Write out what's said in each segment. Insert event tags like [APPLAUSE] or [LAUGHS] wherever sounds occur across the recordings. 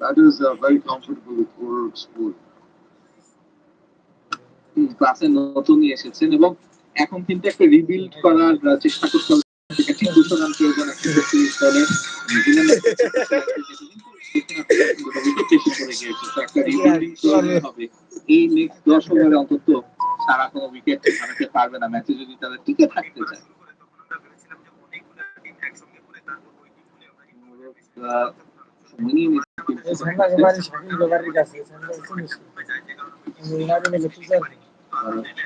That is uh, very comfortable with oral spoon. ক্লাসে নতুনই এসেছেন এবং এখন কিন্তু একটা রিবিল্ড করার চেষ্টা করতে হবে। ঠিক প্রয়োজন দলে রিবিল্ডিং করতে হবে এই নেক্সট দশ ওভারে অন্তত সারা কোনো উইকেট হারাতে পারবে না। ম্যাচে যদি তারা টিকে থাকতে চায়।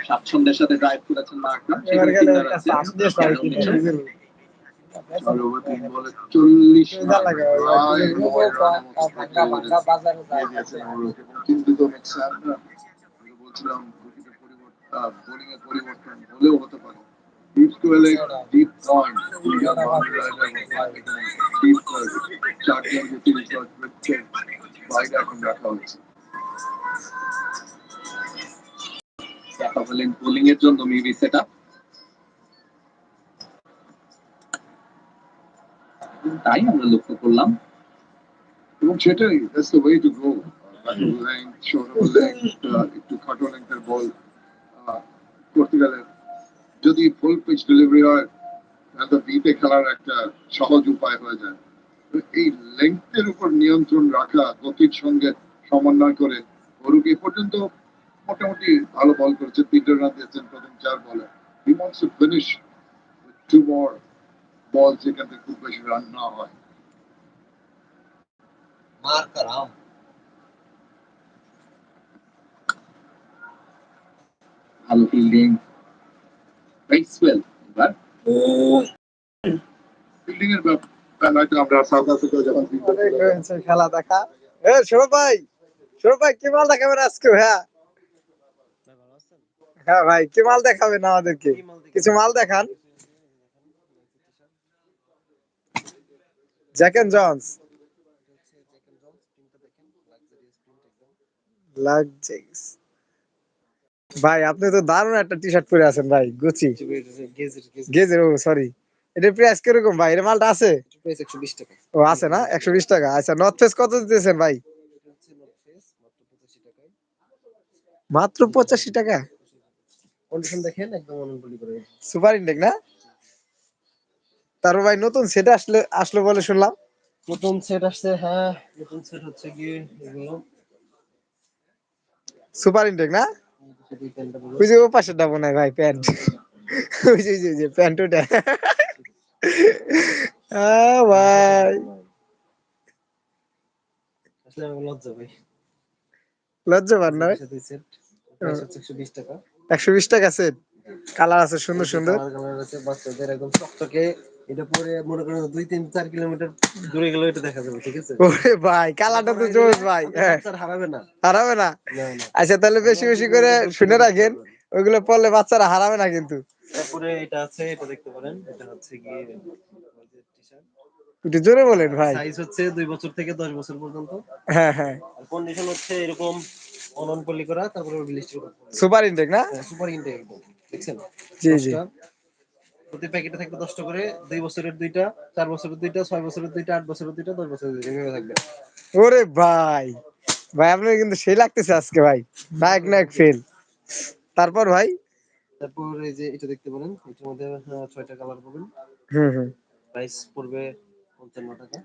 স্বাচ্ছন্দ্যের সাথে ড্রাইভ করেছেন বলছিলাম পরিবর্তন হলেও হতে পারে ডিপ টুয়েলে ডিপ পয়েন্ট ডিপ চার গেম তিরিশ উইকেট বাইরে এখন রাখা হচ্ছে দেখা এর জন্য মেবি সেট তাই আমরা লক্ষ্য করলাম এবং সেটাই that's the way to go একটু খাটো লেন্থের বল করতে গেলে যদি ফুল পিচ ডেলিভারি হয় তাহলে বিতে খেলার একটা সহজ উপায় হয়ে যায়। এই লেন্থের উপর নিয়ন্ত্রণ রাখা গতির সঙ্গে সমন্বয় করে অরুক এ পর্যন্ত মোটামুটি ভালো বল করেছে। তিনটে রান দিয়েছেন প্রথম চার বলে। He wants to finish two more ball যেখান থেকে খুব বেশি রান না হয়। ভালো ফিল্ডিং বেসওয়েল এবার ফিল্ডিং এর বেলাটা আমরা সাউথ আফ্রিকা যখন খেলা দেখা। এ সৌরভ ভাই সৌরভ ভাই কি মাল দেখাবেন আজকে হ্যাঁ? হ্যাঁ ভাই কি মাল দেখাবেন আমাদেরকে? কিছু মাল দেখান। জ্যাক এন্ড জন্স লাগজেস ভাই আপনি তো দারুণ একটা টি শার্ট পরে আছেন ভাই গুচি গেজের ও সরি এটা প্রাইস কীরকম ভাই? এর মালটা আছে? একশো বিশ টাকা। ও আছে না? একশো বিশ টাকা। আচ্ছা নর্থ ফেস কত দিতেছেন ভাই? মাত্র পঁচাশি টাকা? কন্ডিশন দেখেন একদম অনবলি করে। সুপার ইন্ডেক না? তারপর ভাই নতুন সেট আসলে আসলো বলে শুনলাম। নতুন সেট আসছে হ্যাঁ নতুন সেট হচ্ছে গিয়ে এগুলো। সুপার ইন্ডেক না? ওই যে ও পাশেরটা মনে হয় ভাই প্যান্ট। ওই যে ওই যে, প্যান্ট ওটা ভাই। লজ্জা পান না একশো বিশ টাকা। সেট। কালার আছে সুন্দর সুন্দর। কালার আছে বাচ্চাদের একদম চকচকে এটা পরে মনে করেন দুই তিন চার কিলোমিটার দূরে গেলেও এটা দেখা যাবে ঠিক আছে? ওরে ভাই কালারটা তো জোস ভাই হ্যাঁ। হারাবে না। হারাবে না? আচ্ছা তাহলে বেশি বেশি করে শুনে রাখেন ওইগুলো পড়লে বাচ্চারা হারাবে না কিন্তু। তারপরে এটা আছে এটা দেখতে পারেন এটা হচ্ছে গিয়ে একটু জোরে বলেন ভাই। সাইজ হচ্ছে দুই বছর থেকে দশ বছর পর্যন্ত। হ্যাঁ হ্যাঁ। কন্ডিশন হচ্ছে এরকম অনন পল্লি করা তারপরে সুপার ইনটেক না? সুপার ইনটেক একদম দেখছেন? জি জি। প্রতি প্যাকেটে থাকবে দশটা করে দুই বছরের দুইটা চার বছরের দুইটা ছয় বছরের দুইটা আট বছরের দুইটা দশ বছরের দুইটা এভাবে থাকবে। ওরে ভাই ভাই আপনার কিন্তু সেই লাগতেছে আজকে ভাই নায়ক নায়ক ফেল তারপর ভাই? তারপর এই যে এটা দেখতে পারেন এটার মধ্যে ছয়টা কালার পাবেন। হুম হুম। প্রাইস পড়বে পঞ্চান্ন টাকা।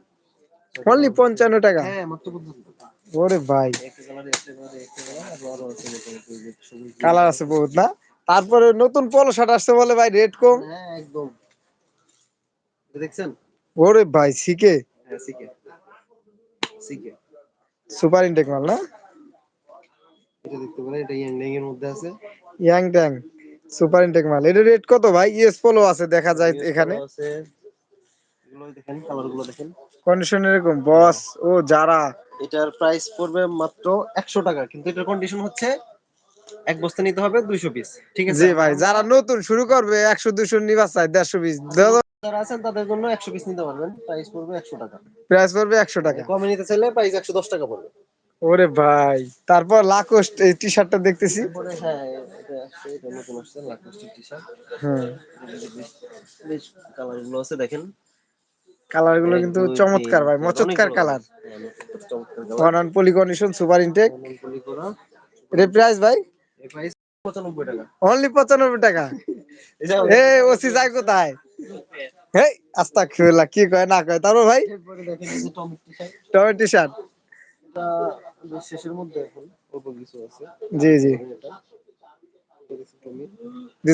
অনলি পঞ্চান্ন টাকা? হ্যাঁ মাত্র পঞ্চান্ন টাকা। ওরে ভাই। কালার আছে বহুত না? তারপরে নতুন পলো শার্ট আসছে বলে ভাই রেট কম। হ্যাঁ একদম। দেখছেন? ওরে ভাই সিকে সিকে সুপার ইনটেক মাল না? এটা দেখতে পারেন এটা ইয়াং এর মধ্যে আছে। ইয়াং ট্যাং সুপার ইনটেক মাল। এটা রেট কত ভাই? ইএস পোলো আছে দেখা যায় এখানে। দেখেন কালার দেখেন। কন্ডিশন এরকম বস ও যারা। এটার প্রাইস পড়বে মাত্র একশো টাকা কিন্তু এটার কন্ডিশন হচ্ছে এক বস্তা নিতে হবে দুইশো পিস ঠিক আছে? জি ভাই যারা নতুন শুরু করবে একশো দুশো নিবা চাই দেড়শো পিস যারা আছেন তাদের জন্য একশো পিস নিতে পারবেন। প্রাইস পড়বে একশো টাকা। প্রাইস পড়বে একশো টাকা। কমে নিতে চাইলে প্রাইস একশো দশ টাকা পড়বে। ওরে ভাই তারপর লাকোস্ট এই টি শার্টটা দেখতেছি হ্যাঁ দেখেন। কালারগুলো কিন্তু চমৎকার ভাই মচৎকার কালার হ্যাঁ, অনেক চমৎকার colour। One on poly condition super intact. এর প্রাইস ভাই? এই price 95 টাকা। অনলি পঁচানব্বই টাকা? [LAUGHS] এ ওসি যায় কোথায়? হেই আস্তা খেলা কি কয় না কয় তারপর ভাই? টমেটো শার্ট শেষের মধ্যে এখন অল্প কিছু আছে। জি জি। এটা। কিছু টমি।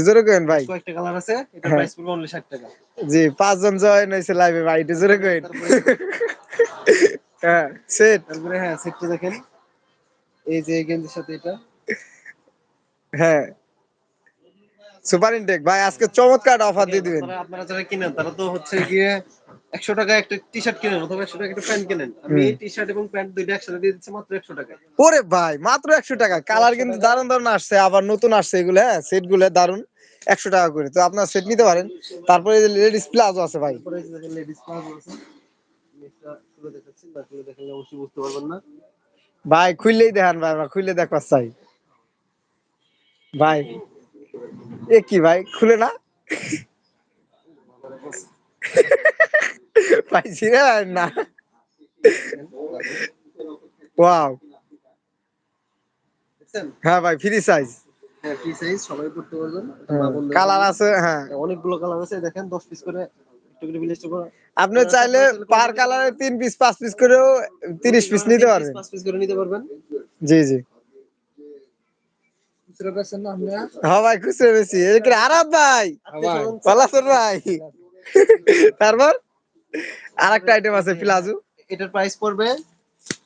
জোরে কেন ভাই। কয়েকটা কালার আছে এটা হ্যাঁ। প্রাইস পড়বে অনলি 60 টাকা। জি পাঁচজন জয়েন হয়েছে লাইভে ভাই একটু জোরে হ্যাঁ সেট তারপরে হ্যাঁ সেটটা দেখেন। এই যে এই গেঞ্জির সাথে এটা। হ্যাঁ। সুপার ইনটেক ভাই আজকে চমৎকার অফার দিয়ে দিবেন। আপনারা আপনারা যারা কিনেন তারা তো হচ্ছে গিয়ে একশো টাকা একটা টি শার্ট কিনেন অথবা একশো টাকা একটা প্যান্ট কিনেন। আমি এই টি শার্ট এবং প্যান্ট দুইটা একসাথে দিয়ে দিচ্ছি মাত্র একশো টাকায়। ওরে ভাই মাত্র একশো টাকা। কালার কিন্তু দারুণ আসছে আবার নতুন আসছে এগুলো হ্যাঁ সেটগুলো দারুণ একশো টাকা করে। তো আপনার সেট নিতে পারেন। তারপরে লেডিস প্লাজো আছে ভাই। লেডিস প্লাজো আছে। ভাই খুললেই দেখান ভাই আমরা খুললে দেখবার চাই। ভাই। এ কি ভাই খুলে না? ভাই ছিঁড়ে না? ওয়াও। হ্যাঁ ভাই ফ্রি সাইজ হ্যাঁ ফ্রি সাইজ সবাই করতে পারবেন কালার আছে হ্যাঁ। অনেকগুলো কালার আছে দেখেন দশ পিস করে আপনি চাইলে পার কালারে তিন পিস পাঁচ পিস করেও তিরিশ পিস নিতে পারবেন। পাঁচ পিস করে নিতে পারবেন। জি জি খুচরা বেচেন না আপনারা হ্যাঁ ভাই বেশি ভাই? ভালো ভাই। তারপর? আর একটা আইটেম আছে প্লাজো এটার প্রাইস পড়বে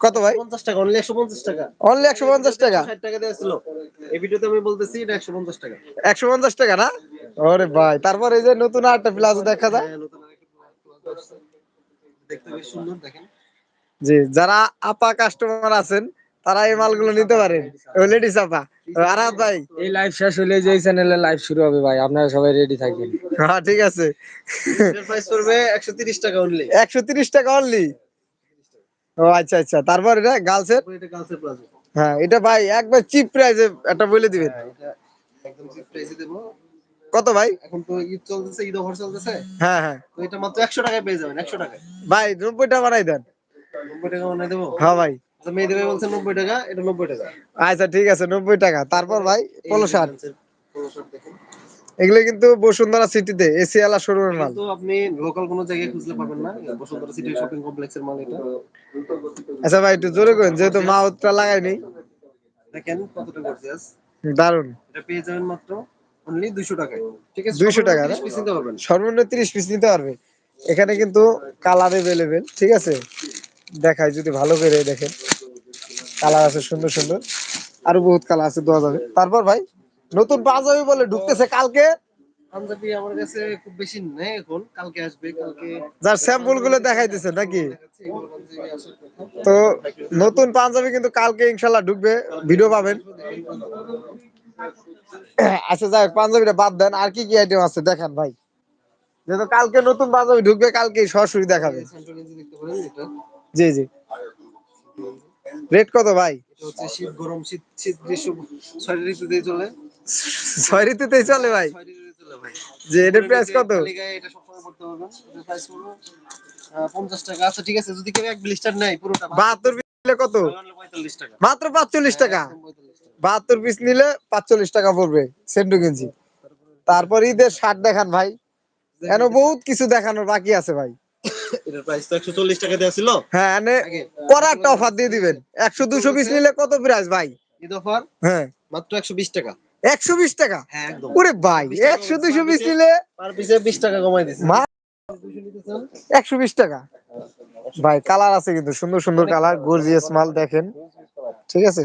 কত ভাই? টাকা অনলি একশো পঞ্চাশ টাকা। অনলি একশো পঞ্চাশ টাকা। ষাট টাকা দেওয়া ছিল। এই ভিডিওতে আমি বলতেছি এটা একশো পঞ্চাশ টাকা। একশো পঞ্চাশ টাকা না? ওরে ভাই তারপর এই যে নতুন আরেকটা প্লাজো দেখা যায়। হ্যাঁ। দেখতে বেশ সুন্দর দেখেন। জি যারা আপা কাস্টমার আছেন তারা এই মালগুলো নিতে পারেন লেডিস আপা। আরাম ভাই। এই লাইভ শেষ হলে যে চ্যানেলে লাইভ শুরু হবে ভাই আপনারা সবাই রেডি থাকবেন হ্যাঁ ঠিক আছে। প্রাইস একশো তিরিশ টাকা অনলি একশো তিরিশ টাকা অনলি ও আচ্ছা আচ্ছা। তারপর এটা গার্লসের এটা গার্লসের প্লাজো হ্যাঁ এটা ভাই একবার চিপ প্রাইসে একটা বলে দিবেন। হ্যাঁ একদম চিপ প্রাইসে দেবো। কত ভাই? এখন তো ঈদ চলতেছে ঈদ অফার চলতেছে। হ্যাঁ হ্যাঁ। তো এটা মাত্র একশো টাকায় পেয়ে যাবেন একশো টাকায়। ভাই নব্বইটা বানাই দেন। নব্বই টাকা মানে দেবো। হ্যাঁ ভাই। বলছে টাকা এটা টাকা। আচ্ছা ঠিক আছে নব্বই টাকা। তারপর ভাই এই পলো শার্ট। পোলো শার্ট দেখেন। এগুলো কিন্তু বসুন্ধরা সিটিতে এসি আলা শোরুমের মাল। আপনি লোকাল কোনো জায়গায় খুঁজলে পাবেন না। বসুন্ধরা সিটি শপিং কমপ্লেক্সের মাল এটা। আচ্ছা ভাই একটু জোরে করেন যেহেতু মাউথটা লাগাইনি দেখেন কতটা গর্জিয়াস দারুণ এটা পেয়ে যাবেন মাত্র অনলি 200 টাকায়। ঠিক আছে 200 টাকা পিস নিতে পারবেন। সর্বনিম্ন তিরিশ পিস নিতে পারবে। এখানে কিন্তু কালার এভেলেবেল ঠিক আছে? দেখায় যদি ভালো করে দেখেন। কালার আছে সুন্দর সুন্দর। আরও বহুত কালার আছে দেওয়া যাবে। তারপর ভাই নতুন পাঞ্জাবি বলে ঢুকতেছে কালকে। পাঞ্জাবি আমার কাছে খুব বেশি নেই এখন কালকে আসবে কালকে যার স্যাম্পলগুলো দেখাইতেছে নাকি। তো নতুন পাঞ্জাবি কিন্তু কালকে ইনশাল্লাহ ঢুকবে ভিডিও পাবেন। আচ্ছা যাই পাঞ্জাবিটা বাদ দেন। আর কি কি আইটেম আছে দেখান ভাই। যেহেতু কালকে নতুন পাঞ্জাবি ঢুকবে কালকে সরাসরি দেখাবে। জি জি। রেট কত ভাই? হচ্ছে শীত গরম শীত শীত গ্রীষ্ম ছয় ঋতুতেই চলে। ছয় ঋতুতেই চলে ভাই? যে এটার প্রাইস কত? এটা সবসময় পড়তে পারবেন এটার প্রাইস পড়বে 50 টাকা। আচ্ছা ঠিক আছে যদি কেউ এক ব্লিস্টার নেয় পুরোটা বাহাত্তর। পিস নিলে কত? তাহলে 45 টাকা। মাত্র পাঁচচল্লিশ টাকা? 45 টাকা। বাহাত্তর পিস নিলে পাঁচচল্লিশ টাকা পড়বে সেন্টু কিনছি তারপর ঈদের শার্ট দেখান ভাই। এন বহুত কিছু দেখানোর বাকি আছে ভাই। এটার প্রাইস তো 140 টাকা দেওয়া ছিল। হ্যাঁ করা একটা অফার দিয়ে দিবেন। পিস নিলে কত প্রাইস ভাই? ঈদ অফার হ্যাঁ। মাত্র 120 টাকা। টাকা? হ্যাঁ একদম। ওরে ভাই একশো দুশো পিস নিলে পার পিসে 20 টাকা কমাই দিছে। মা 200 নিতে চান? একশো বিশ টাকা। ভাই কালার আছে কিন্তু সুন্দর সুন্দর কালার গর্জিয়াস মাল দেখেন। ঠিক আছে?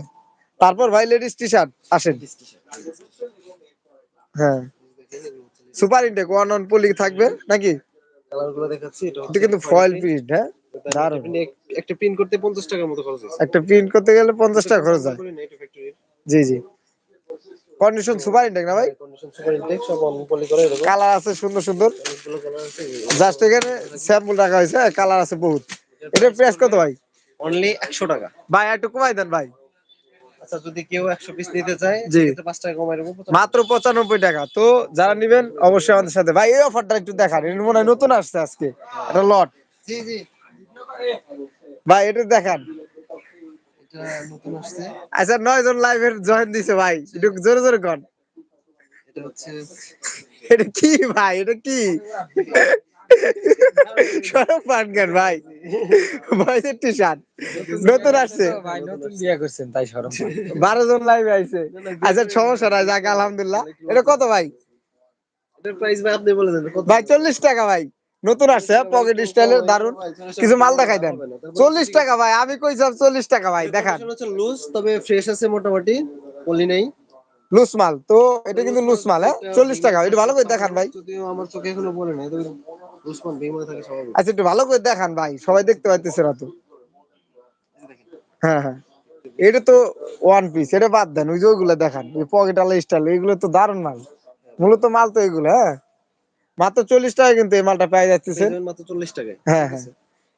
তারপর ভাই লেডিস টি শার্ট আসেন হ্যাঁ। Super intact one on poly থাকবে নাকি? কালারগুলো দেখাচ্ছি এটা এটা কিন্তু ফয়েল প্রিন্ট হ্যাঁ? দারুণ। একটা প্রিন্ট করতে 50 টাকার মতো খরচ হয়েছে। একটা প্রিন্ট করতে গেলে পঞ্চাশ টাকা খরচ হয়। এটা। জি জি। কন্ডিশন সুপার ইনটেক না ভাই? Condition super intake, সব করা এরকম। কালার আছে সুন্দর সুন্দর। জাস্ট এখানে স্যাম্পল রাখা হয়েছে কালার আছে বহুত। এটার প্রাইস কত ভাই? Only 100 টাকা। ভাই একটু কমাই দেন ভাই। আচ্ছা যদি কেউ 100 নিতে চায় সেক্ষেত্রে 5 টাকা দেবো মাত্র পঁচানব্বই টাকা। তো যারা নিবেন অবশ্যই আমাদের সাথে। ভাই এই অফারটা একটু দেখান। এটা মনে হয় নতুন আসছে আজকে। একটা লট। জি জি। ভাই এটা দেখান। এটা আচ্ছা নয় জন লাইভের জয়েন দিছে ভাই। একটু জোরে জোরে কর এটা কি ভাই? এটা কি? [LAUGHS] সরব পান ভাই। বয়সের টি শার্ট নতুন আসছে। ভাই নতুন বিয়ে করছেন তাই শরম বারো জন লাইভে আইছে। আচ্ছা সমস্যা নাই যাক আলহামদুলিল্লাহ। এটা কত ভাই? এটার প্রাইস ভাই আপনি বলে দেন ভাই চল্লিশ টাকা ভাই। নতুন আসছে পকেট স্টাইলের দারুণ কিছু মাল দেখাই দেন। চল্লিশ টাকা ভাই আমি কইছিলাম চল্লিশ টাকা ভাই দেখান। লুজ তবে ফ্রেশ আছে মোটামুটি পলি নেই। লুজ মাল তো এটা কিন্তু লুজ মাল হ্যাঁ চল্লিশ টাকা এটা ভালো করে দেখান ভাই। যদিও আমার চোখে এখনও বলে নাই তবে লুজ মান বেমনে থাকে স্বাভাবিক আচ্ছা একটু ভালো করে দেখান ভাই সবাই দেখতে পাইতেছে না তো। হ্যাঁ হ্যাঁ। এটা তো ওয়ান পিস এটা বাদ দেন ওই যে ওইগুলো দেখান ওই পকেট আলা স্টাইল এগুলো তো দারুণ মাল। মূলত মাল তো এগুলো হ্যাঁ? মাত্র চল্লিশ টাকা কিন্তু এই মালটা পেয়ে যাচ্ছে। মাত্র চল্লিশ টাকায়। হ্যাঁ হ্যাঁ।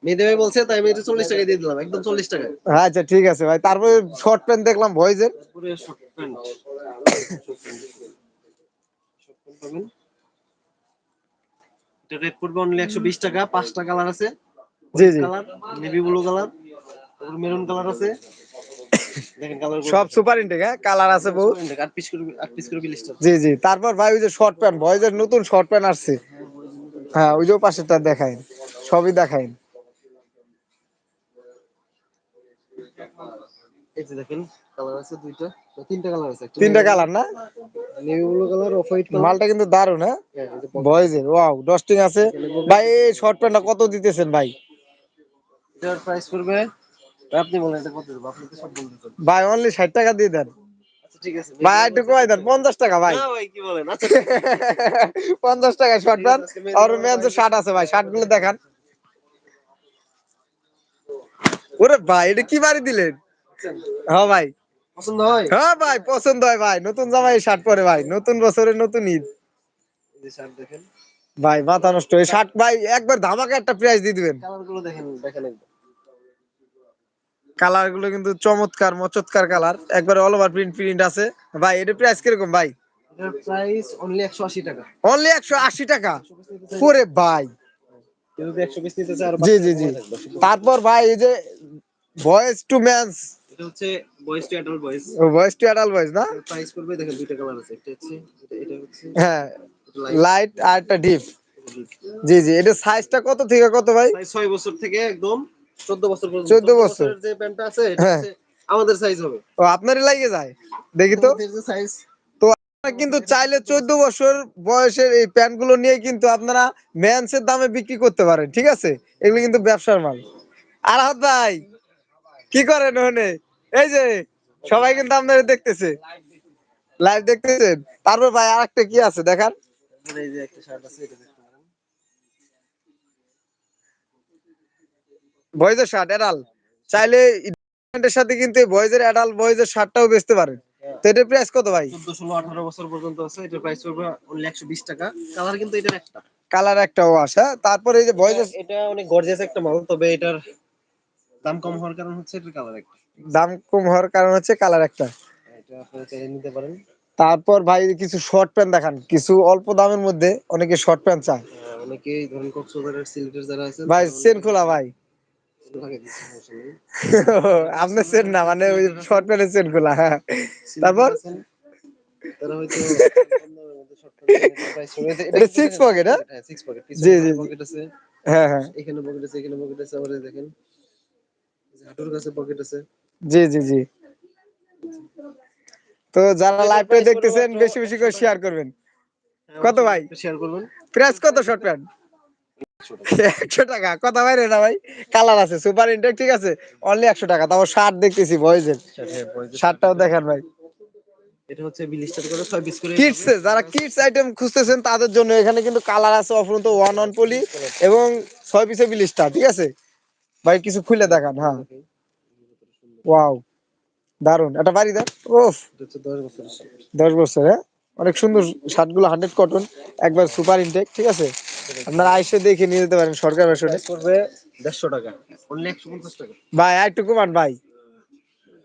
মেয়েদে ভাই বলছে তাই আমি চল্লিশ টাকায় দিয়ে দিলাম একদম চল্লিশ টাকায়। আচ্ছা ঠিক আছে ভাই তারপরে শর্ট প্যান্ট দেখলাম ভয়েজের শর্ট প্যান্ট এটা রেট পড়বে অনলি একশো বিশ টাকা পাঁচটা কালার আছে। জি জি। কালার নেভি ব্লু কালার তারপর মেরুন কালার আছে। দেখেন কালার সব সুপার ইন্টেক হ্যাঁ? কালার আছে বহু আট পিস করে আট পিস করে লিস্ট জি জি। তারপর ভাই ওই যে শর্ট প্যান্ট ভয়েজের নতুন শর্ট প্যান্ট আসছে। হ্যাঁ ওই যে পাশেরটা দেখাইন। সবই দেখাইন। এই যে দেখেন কালার আছে দুইটা। তিনটা কালার আছে তিনটা কালার না? Navy blue colour off white মালটা কিন্তু দারুণ হ্যাঁ? বয়েজের ওয়াও ডস্টিং আছে। ভাই এই শর্ট প্যান্টটা কত দিতেছেন ভাই? এটার প্রাইস পড়বে ভাই, আপনি বলেন এটা কত দেবো? আপনি তো সব বলতেছেন ভাই অনলি ষাট টাকা দিয়ে দেন। আচ্ছা ঠিক আছে ভাই একটু কমাই দেন পঞ্চাশ টাকা ভাই। না ভাই কি বলেন? আচ্ছা টাকা শর্ট প্যান্ট আর মেয়েদের শার্ট আছে ভাই শার্টগুলো দেখান। ওরে ভাই এটা কি বাড়ি দিলেন? হ্যাঁ ভাই। পছন্দ হয়? হ্যাঁ ভাই পছন্দ হয় ভাই। নতুন জামাই শার্ট পরে ভাই। নতুন বছরে নতুন ঈদ। এই শার্ট দেখেন। ভাই মাথা নষ্ট। এই শার্ট ভাই একবার ধামাকা একটা প্রাইস দিয়ে দিবেন। কালারগুলো দেখেন দেখেন একবার। কালারগুলো কিন্তু চমৎকার মচৎকার কালার একবার অল ওভার প্রিন্ট প্রিন্ট আছে। ভাই এটা প্রাইস কীরকম ভাই? এটার প্রাইস অনলি টাকা। অনলি টাকা? ওরে ভাই। জি জি জি। তারপর ভাই এই যে ভয়েস টু ম্যানস এটা হচ্ছে boys to adult boys boys to adult boys না? প্রাইস পড়বে দেখেন দুইটা কালার আছে একটা হচ্ছে এটা এটা হচ্ছে হ্যাঁ লাইট লাইট আর একটা ডিপ জি জি এটা সাইজটা কত থেকে কত ভাই? প্রায় বছর থেকে একদম চোদ্দ বছর পর্যন্ত। 14 বছর। যে প্যান্টটা আছে এটা হ্যাঁ। হচ্ছে আমাদের সাইজ হবে। ও আপনারই লাগে যায় দেখি তো। সাইজ কিন্তু চাইলে চোদ্দ বছর বয়সের এই প্যান্টগুলো নিয়ে কিন্তু আপনারা ম্যানসের দামে বিক্রি করতে পারেন ঠিক আছে? এগুলো কিন্তু ব্যবসার মাল। আর ভাই কি করেন ওখানে? এই যে সবাই কিন্তু আপনারা দেখতেছে। লাইভ দেখতেছেন? তারপর ভাই আরেকটা কি আছে দেখান? এই যে একটা শার্ট আছে এটা দেখতে পারেন বয়েজের শার্ট এডাল চাইলে সাথে কিন্তু বয়েজের এডাল বয়েজের শার্টটাও বেচতে পারেন। তো এটার প্রাইস কত ভাই? চোদ্দ ষোলো আঠারো বছর পর্যন্ত আছে। এটার প্রাইস পড়বে অনলি একশো বিশ টাকা। কালার কিন্তু এটার একটা। কালার একটা ওয়াশ হ্যাঁ? তারপরে এই যে বয়েজের এটা অনেক গর্জিয়াস একটা মাল তবে এটার দাম কম হওয়ার কারণ হচ্ছে এটার কালার একটা। দাম কম হওয়ার কারণ হচ্ছে কালার একটা। নিতে পারেন। তারপর ভাই কিছু শর্ট প্যান্ট দেখান। কিছু অল্প দামের মধ্যে অনেকে শর্ট প্যান্ট চায়। অনেকেই ধরেন কক্সবাজারের সিলেটের যারা আছে ভাই সেন খোলা ভাই। [LAUGHS] আপনি সেন না মানে ওই শর্ট প্যান্টের সেন খোলা। হ্যাঁ তারপর? [LAUGHS] এটা হ্যাঁ? হ্যাঁ জি, জি, জি। পকেট আছে। হ্যাঁ হ্যাঁ। এখানে পকেট আছে এখানে পকেট আছে আবার দেখেন। হাঁটুর কাছে পকেট আছে। জি জি জি। তো যারা লাইভটা দেখতেছেন বেশি বেশি করে শেয়ার করবেন। কত ভাই? শেয়ার করবেন। প্রাইস কত শর্ট প্যান্ট একশো টাকা কথা বাইরে না ভাই কালার আছে সুপার ইনটেক ঠিক আছে? অনলি একশো টাকা তারপর শার্ট দেখতেছি বয়েজের শার্টটাও দেখেন ভাই। এটা হচ্ছে বিলিস্টার করে ছয় পিস করে। কিডস যারা কিডস আইটেম খুঁজতেছেন তাদের জন্য এখানে কিন্তু কালার আছে অফুরন্ত ওয়ান অন পলি এবং ছয় পিসে বিলিস্টার ঠিক আছে? ভাই কিছু খুলে দেখান হ্যাঁ। ওয়াও দারুণ এটা বাড়ি দেন ওফ দশ বছর হ্যাঁ? অনেক সুন্দর শার্টগুলো হান্ড্রেড কটন একবার সুপার ইনটেক ঠিক আছে? আপনারা আইসে দেখে নিয়ে যেতে পারেন সরকার প্রাইস পড়বে দেড়শো টাকা। অনলি একশো পঞ্চাশ টাকা। ভাই একটু কমান ভাই।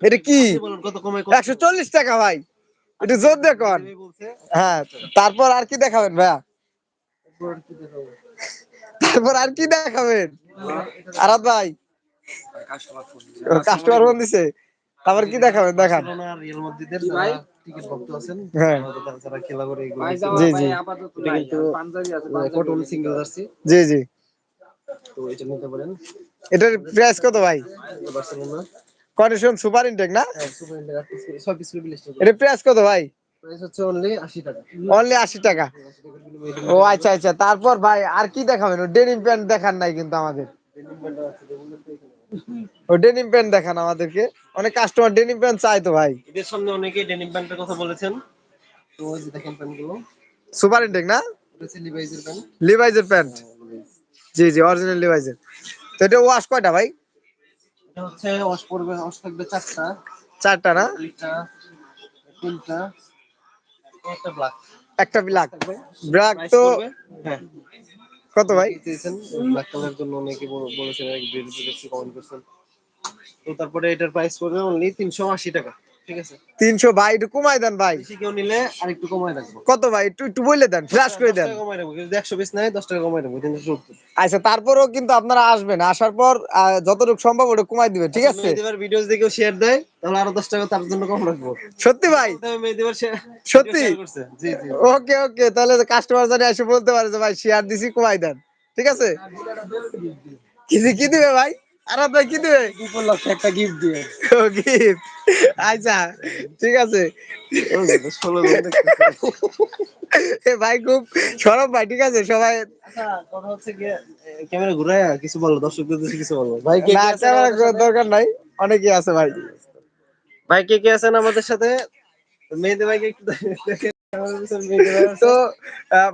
এটা কি? একশো চল্লিশ টাকা ভাই। একটু জোর দেখুন হ্যাঁ তারপর আর কি দেখাবেন ভাইয়া? তারপর তারপর আর কি দেখাবেন? আরাত ভাই কাস্টমার ফোন দিছে। তারপর কি দেখাবেন দেখান। রিয়াল মাদ্রিদের ভাই? টিকিট ভক্ত আছেন হ্যাঁ। যারা- যারা খেলা করে এগুলো ভাই দেখতে যাওয়া জি, জি। আপাতত এটা নাই, কিন্তু আর পাঞ্জাবি আছে, কটন সিঙ্গেল জার্সি জি জি। তো এটা নিতে পারেন। এটার প্রাইস কত ভাই? এটা বার্সেলোনা কন্ডিশন সুপার ইনটেক না? হ্যাঁ সুপার পিস এটার প্রাইস কত ভাই? প্রাইস হচ্ছে অনলি আশি টাকা। অনলি এটা ও আচ্ছা আচ্ছা। তারপর ভাই আর কি দেখাবেন? ডেনিম প্যান্ট দেখান নাই কিন্তু আমাদের। আছে। ও ডেনিম প্যান্ট দেখান আমাদেরকে। অনেক কাস্টমার ডেনিম প্যান্ট চাই তো ভাই। এদের সামনে অনেকেই ডেনিম প্যান্টের কথা বলেছেন। তো ওই যে দেখেন প্যান্টগুলো। সুপার ইনটেক না? লিভাইজের প্যান্ট লিভাইজের প্যান্ট জি জি অরিজিনাল লিভাইজের তো এটা ওয়াশ কয়টা ভাই? এটা হচ্ছে ওয়াশ পড়বে ওয়াশ থাকবে চারটা। চারটা না? দুইটা তিনটা একটা ব্ল্যাক একটা ব্ল্যাক ব্ল্যাক তো হ্যাঁ। কত ভাই চেয়েছেন ব্ল্যাক কালার জন্য অনেকে বল- বলেছেন দেখছি কমেন্ট করছেন তো তারপরে এটার প্রাইস পড়বে অনলি তিনশো আশি টাকা তিনশো ভাই একটু কমাই দেন ভাই। কেউ নিলে আর একটু কমায় রাখব। কত ভাই? একটু একটু বলে দেন ফ্ল্যাশ করে দেন। কমায় রাখব একশো পিস নেয় দশ টাকা কমায় রাখব তিনশো সত্তর। আচ্ছা তারপরেও কিন্তু আপনারা আসবেন। আসার পর যতটুকু সম্ভব ওটা কমাই দিবে ঠিক আছে? ভিডিওস দেখে শেয়ার দেয় তাহলে আরও দশ টাকা তার জন্য কম রাখব। সত্যি ভাই? সত্যি? ওকে ওকে তাহলে কাস্টমার জানি এসে বলতে পারে যে ভাই শেয়ার দিছি কমাই দেন। ঠিক আছে? কি কি দিবে ভাই? আর ভাই কি দিবে উপলক্ষে একটা গিফট দিয়ে। ও gift। আচ্ছা ঠিক আছে। ষোলো ভাই খুব সরব ভাই ঠিক আছে? সবাই আচ্ছা ক্যামেরা ঘুরায় কিছু বলো দর্শকদের কিছু বলো। ভাই? দরকার নাই। অনেকেই আছে ভাই। ভাই কে কে আছেন আমাদের সাথে? মেহেদি ভাইকে একটু। তো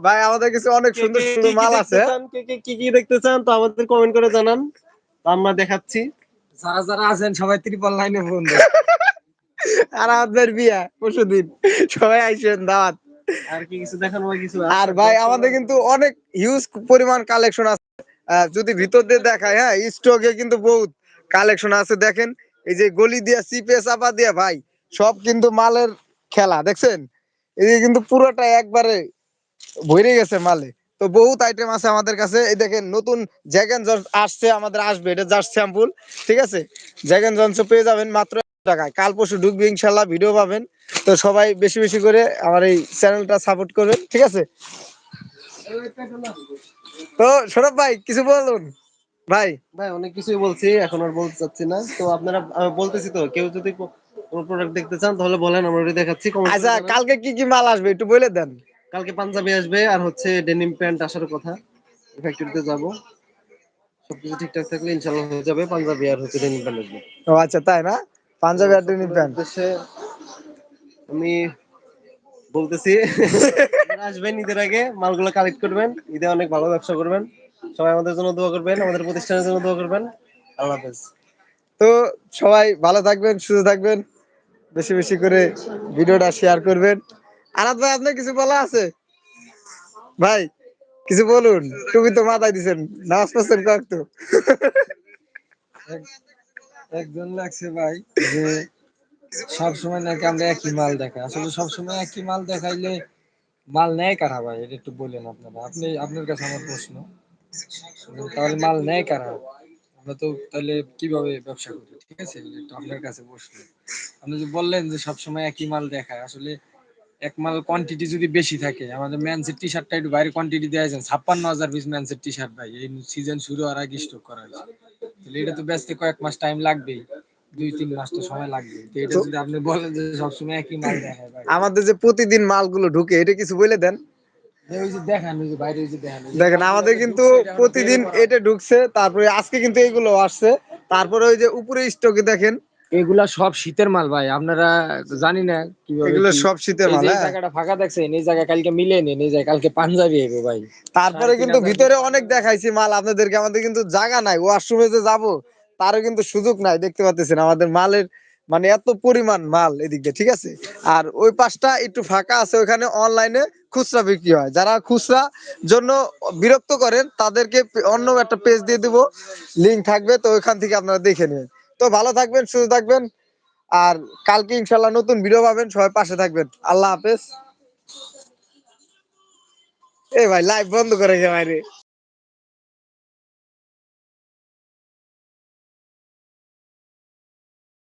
ভাই আমাদের কিছু অনেক সুন্দর সুন্দর মাল আছে। কে কে কি কি দেখতে চান? তো আমাদের কমেন্ট করে জানান। আমরা দেখাচ্ছি। যারা যারা আছেন সবাই ত্রিপল লাইনে ফোন দেন। [LAUGHS] আর আমাদের বিয়া পরশু দিন। সবাই আইসেন দাওয়াত। আর কি কিছু দেখানো কিছু আর ভাই আমাদের কিন্তু অনেক হিউজ পরিমাণ কালেকশন আছে। যদি ভিতর দিয়ে দেখায় হ্যাঁ স্টকে কিন্তু বহুত কালেকশন আছে দেখেন। এই যে গলি দিয়া সিপে চাপা দিয়া ভাই সব কিন্তু মালের খেলা দেখছেন? এই যে কিন্তু পুরোটা একবারে ভরে গেছে মালে। তো বহুত আইটেম আছে আমাদের কাছে। এই দেখেন নতুন জ্যাগেন আসছে আমাদের আসবে। এটা জাস্ট স্যাম্পল ঠিক আছে? জ্যাগেন জন্স পেয়ে যাবেন মাত্র টাকায়। কাল পরশু ঢুকবে ইনশাল্লাহ ভিডিও পাবেন। তো সবাই বেশি বেশি করে আমার এই চ্যানেলটা সাপোর্ট করবেন ঠিক আছে? তো সৌরভ ভাই কিছু বলুন? ভাই। ভাই অনেক কিছুই বলছি এখন আর বলতে চাচ্ছি না। তো আপনারা আমি বলতেছি তো কেউ যদি কোনো প্রোডাক্ট দেখতে চান তাহলে বলেন আমরা দেখাচ্ছি আচ্ছা কালকে কি কি মাল আসবে একটু বলে দেন। কালকে পাঞ্জাবি আসবে আর হচ্ছে ডেনিম প্যান্ট আসার কথা। ফ্যাক্টরিতে যাব। সবকিছু ঠিকঠাক থাকলে ইনশাল্লাহ হয়ে যাবে পাঞ্জাবি আর হচ্ছে ডেনিম প্যান্ট আসবে। ও আচ্ছা তাই না? পাঞ্জাবি আর ডেনিম প্যান্ট উদ্দেশ্যে আমি বলতেছি আসবেন ঈদের আগে মালগুলো কালেক্ট করবেন ঈদে অনেক ভালো ব্যবসা করবেন। সবাই আমাদের জন্য দোয়া করবেন আমাদের প্রতিষ্ঠানের জন্য দোয়া করবেন। আল্লাহ হাফেজ। তো সবাই ভালো থাকবেন সুস্থ থাকবেন। বেশি বেশি করে ভিডিওটা শেয়ার করবেন। আনাদ ভাই, আপনার কিছু বলা আছে? ভাই, কিছু বলুন। তুমি তো মাথায় দিছেন, নামাজ পড়ছেন তো। একজন লাগছে ভাই, যে সব সময় নাকি আমরা একই মাল দেখাই। আসলে সব সময় একই মাল দেখাইলে মাল নেয় কারা ভাই? এটা একটু বলেন আপনারা। আপনি, আপনার কাছে আমার প্রশ্ন। তাহলে মাল নেয় কারা? আমরা তো তাহলে কীভাবে ব্যবসা করি? ঠিক আছে? আপনার কাছে প্রশ্ন। আপনি যে বললেন যে সব সময় একই মাল দেখায়, আসলে এক মাল কোয়ান্টিটি যদি বেশি থাকে আমাদের ম্যানসের টি শার্টটা একটু বাইরে কোয়ান্টিটি দেওয়া যায় ছাপ্পান্ন হাজার পিস ম্যানসের টি শার্ট ভাই এই সিজন শুরু হওয়ার আগে স্টক করা হয়েছে। তাহলে এটা তো বেচতে কয়েক মাস টাইম লাগবেই দুই তিন মাস তো সময় লাগবে। তো এটা যদি আপনি বলেন যে সবসময় একই মাল দেখায় ভাই। আমাদের যে প্রতিদিন মালগুলো ঢুকে এটা কিছু বলে দেন। দেখান আমাদের কিন্তু প্রতিদিন এটা ঢুকছে তারপরে আজকে কিন্তু এইগুলো আসছে তারপরে ওই যে উপরে স্টকে দেখেন এগুলা সব শীতের মাল ভাই আপনারা জানি না কীভাবে এগুলো সব শীতের এই মাল যে হ্যাঁ। জায়গাটা ফাঁকা দেখছেন এই জায়গা কালকে মিলে নেন এই জায়গা কালকে পাঞ্জাবি হবে ভাই। তারপরে কিন্তু ভিতরে অনেক দেখাইছি মাল আপনাদেরকে আমাদের কিন্তু জায়গা নাই ওয়াশরুমে যে যাব তারও কিন্তু সুযোগ নাই দেখতে পাচ্ছেন আমাদের মালের মানে এত পরিমাণ মাল এদিক দিয়ে ঠিক আছে? আর ওই পাশটা একটু ফাঁকা আছে ওখানে অনলাইনে খুচরা বিক্রি হয়। যারা খুচরা জন্য বিরক্ত করেন তাদেরকে অন্য একটা পেজ দিয়ে দিব লিংক থাকবে তো ওইখান থেকে আপনারা দেখে নেবেন। তো ভালো থাকবেন, সুস্থ থাকবেন। আর কালকে ইনশাল্লাহ নতুন ভিডিও পাবেন, সবাই পাশে থাকবেন। আল্লাহ হাফেজ। এ ভাই লাইভ বন্ধ করে গে বাইরে